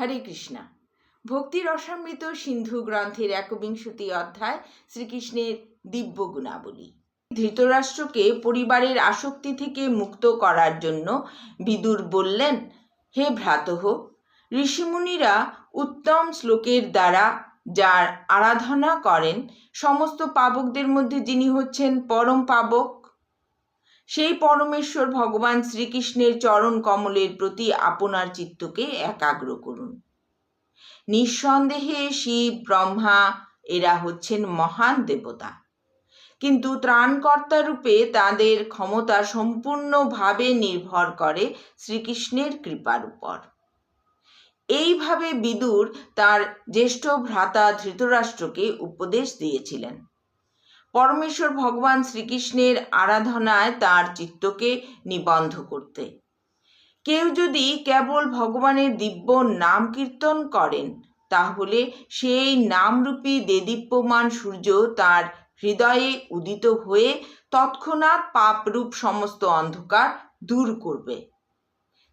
হরে কৃষ্ণা। ভক্তি রসামৃত সিন্ধু গ্রন্থের একবিংশতি অধ্যায় শ্রীকৃষ্ণের দিব্য গুণাবলী। ধৃতরাষ্ট্রকে পরিবারের আসক্তি থেকে মুক্ত করার জন্য বিদুর বললেন, হে ভ্রাতঃ ঋষিমুনিরা উত্তম শ্লোকের দ্বারা যার আরাধনা করেন, সমস্ত পাবকদের মধ্যে যিনি হচ্ছেন পরম পাবক সেই পরমেশ্বর ভগবান শ্রীকৃষ্ণের চরণ কমলের প্রতি আপনার চিত্তকে একাগ্র করুন। নিঃসন্দেহে শিব, ব্রহ্মা, এরা হচ্ছেন মহান দেবতা। কিন্তু ত্রাণকর্তা রূপে তাদের ক্ষমতা সম্পূর্ণভাবে নির্ভর করে শ্রীকৃষ্ণের কৃপার উপর। এইভাবে বিদুর তার জ্যেষ্ঠ ভ্রাতা ধৃতরাষ্ট্রকে উপদেশ দিয়েছিলেন। পরমেশ্বর ভগবান শ্রীকৃষ্ণের আরাধনায় তার চিত্তকে নিবন্ধ করতে। কেউ যদি কেবল ভগবানের দিব্য নাম কীর্তন করেন, তাহলে সেই নামরূপী দেদীপ্যমান সূর্য তার হৃদয়ে উদিত হয়ে তৎক্ষণাৎ পাপরূপ সমস্ত অন্ধকার দূর করবে।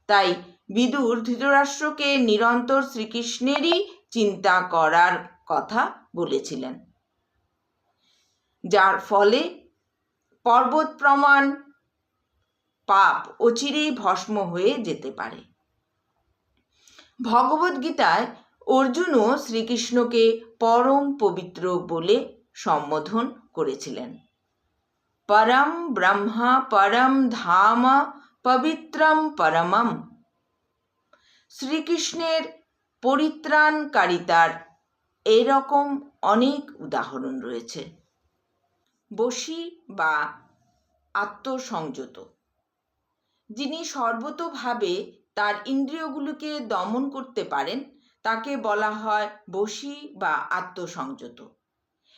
তাই বিদুর ধৃতরাষ্ট্রকে নিরন্তর শ্রীকৃষ্ণেরই চিন্তা করার কথা বলেছিলেন। যার ফলে পর্বত প্রমাণ পাপ অচিরেই ভস্ম হয়ে যেতে পারে। ভগবদ্গীতায় অর্জুনও শ্রীকৃষ্ণকে পরম পবিত্র বলে সম্বোধন করেছিলেন। পরম ব্রহ্মা পরম ধাম পবিত্রম পরমম। শ্রীকৃষ্ণের পরিত্রাণকারিতার এরকম অনেক উদাহরণ রয়েছে। বশী বা আত্মসংযত। যিনি সর্বতোভাবে তার ইন্দ্রিয়গুলোকে দমন করতে পারেন, তাকে বলা হয় বশী বা আত্মসংযত।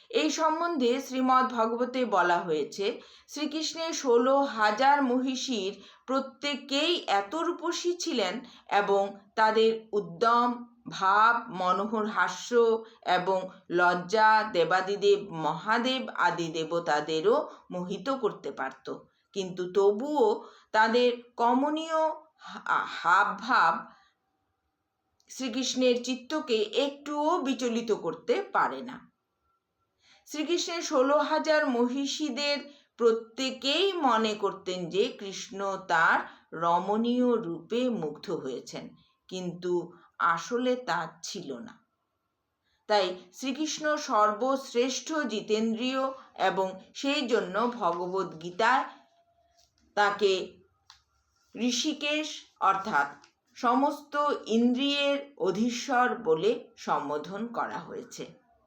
এই সম্বন্ধে শ্রীমদ্ ভগবতে বলা হয়েছে, শ্রীকৃষ্ণের ষোলো হাজার মহিষীর প্রত্যেকেই এত রূপসী ছিলেন এবং তাদের উদ্যম ভাব, মনোহর হাস্য এবং লজ্জা দেবাদিদেব, মহাদেব আদি দেবতাদেরও মোহিত করতে পারত। কিন্তু তবুও তাদের কমনীয় হাব ভাব শ্রীকৃষ্ণের চিত্তকে একটুও বিচলিত করতে পারে না। শ্রীকৃষ্ণের ষোলো হাজার মহিষীদের প্রত্যেকেই মনে করতেন যে কৃষ্ণ তার রমণীয় রূপে মুগ্ধ হয়েছেন। কিন্তু আসলে তা ছিল না। তাই শ্রীকৃষ্ণ সর্বশ্রেষ্ঠ জিতেন্দ্রীয় এবং সেই জন্য ভগবত গীতায় তাকে ঋষিকেশ অর্থাৎ সমস্ত ইন্দ্রিয়ের অধীশ্বর বলে সম্বোধন করা হয়েছে।